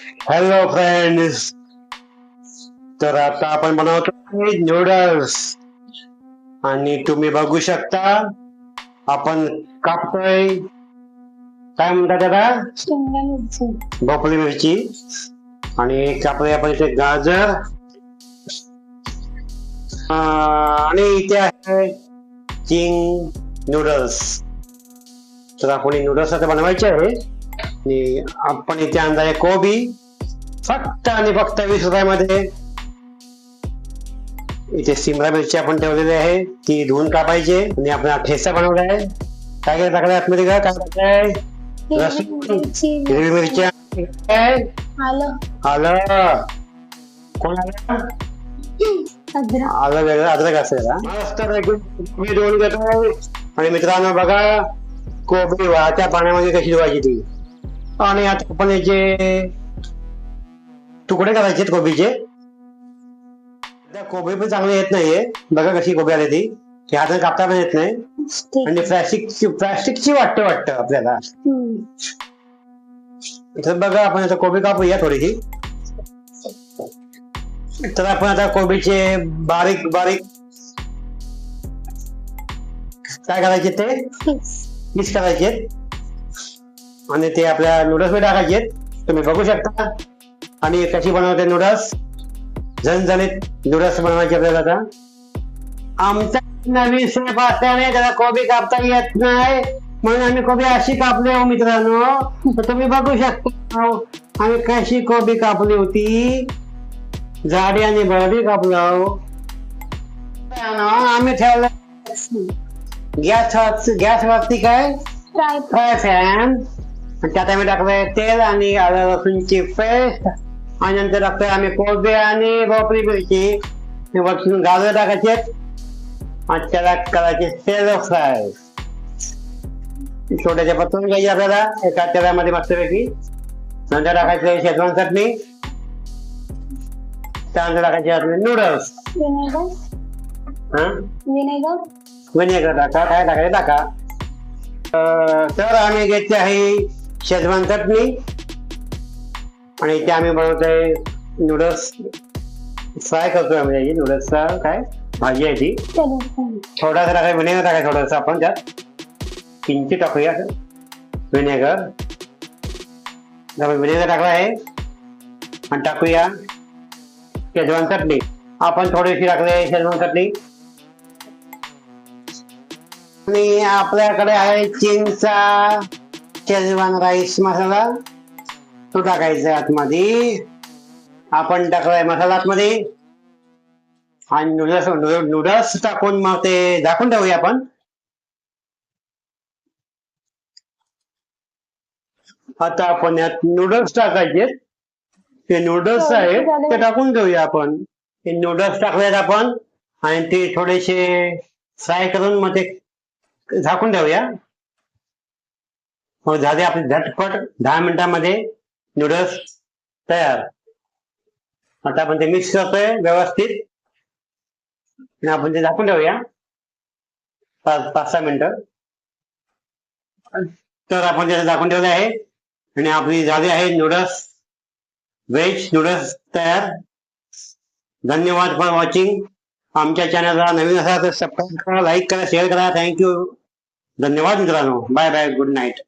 Hello friends तर आता आपण बनवतो नूडल्स आणि तुम्ही बघू शकता आपण कापतोय. काय त्याला शिमला मिरची. भोपळी मिरची. आणि कापतोय आपण इथे गाजर. आणि इथे आहे चिंग नूडल्स तर आपण नूडल्स आता बनवायचे आहे. आणि आपण इथे आहे कोबी फक्त आणि फक्त वीस रुपयामध्ये इथे सिमला मिरची आपण ठेवलेली आहे. ती धुवून कापायची आणि आपण ठेचा बनवला आहे. काय काय टाकलं आतमध्ये का काय टाकलंय? हिरवी मिरची? आलं. आलं. कोण आलं? आलं वेगळं. अद्रक असेल? मस्त धुवून घेतो आणि मित्रांनो बघा कोबी वाहत्या पाण्यामध्ये कशी धुवायची ती? आणि आता आपण याचे तुकडे करायचे कोबीचे कोबी पण चांगली येत नाहीये. बघा कशी कोबी आली ती. ती कापता पण येत नाही. आणि प्लॅस्टिकची प्लॅस्टिकची वाटतं वाटतं आपल्याला. तर बघा आपण आता कोबी कापूया थोडीशी. तर आपण आता कोबीचे बारीक बारीक काय करायचे ते? मिक्स करायचे. आणि ते आपल्या नूडल्समध्ये टाकायचे तुम्ही बघू शकता. आणि कशी बनवते नूडल्स झणझणीत नूडल्स बनवायचे आपल्याला आता. आमचा नवीन शेफ असल्याने त्याला कोबी कापता येत नाही. म्हणून आम्ही कोबी अशी कापली हो मित्रांनो. तर तुम्ही बघू शकता हो, आम्ही कशी कोबी कापली होती. जाडी आणि बरडी कापलो मित्रांनो, आम्ही ठेवलं. गॅस गॅस वरती काय? फ्राय पॅन त्यात आम्ही टाकलंय तेल आणि आलं लसूणची पेस्ट. आणि नंतर टाकतोय आम्ही कोबी आणि भोपळी मिरची. वरतून गाजर टाकायचे आणि त्याला करायचे तेल फ्राय. छोट्याच्या पत्तून घ्यायचे आपल्याला. एका तेलामध्ये मस्तपैकी. नंतर टाकायचे शेजवान चटणी. त्यानंतर टाकायचे आपले नूडल्स विनेगर हा? विनेगर टाका. काय टाकायचं? टाका. अं, तर आम्ही घेतली आहे शेजवान चटणी आणि इथे आम्ही बनवतोय नूडल्स फ्राय करतोय आम्ही त्याची नूडल्सचा काय? भाजी आहे ती. थोडासा टाकाय विनेगर टाकाय थोडासा आपण त्यात. किंचित टाकूया. विनेगर विनेगर टाकला आहे. आणि टाकूया शेजवान चटणी. आपण थोडीशी टाकली आहे शेजवान चटणी. आणि आपल्याकडे आहे चिंचा. Schezwan rice masala? तो टाकायचा आतमध्ये. आपण टाकलाय मसाला आतमध्ये. आणि नूडल्स नूडल्स टाकून मग ते झाकून ठेवूया आपण. आता आपण यात नूडल्स टाकायचे. ते नूडल्स आहेत ते टाकून घेऊया आपण. ते नूडल्स टाकलेत आपण. आणि ते थोडेसे फ्राय करून मग ते झाकून ठेवूया. मग झाले आपले झटपट दहा मिनिटामध्ये नूडल्स तयार. आता आपण ते मिक्स करतोय व्यवस्थित. आणि आपण ते झाकून ठेवूया. पाच पाच सहा मिनिटं. तर आपण त्याला झाकून ठेवले आहे. आणि आपली झाली आहे नूडल्स व्हेज नूडल्स तयार. धन्यवाद फॉर वॉचिंग आमच्या चॅनलला नवीन असाल तर सबस्क्राईब करा लाईक करा शेअर करा. थँक्यू धन्यवाद मित्रांनो. Bye bye good night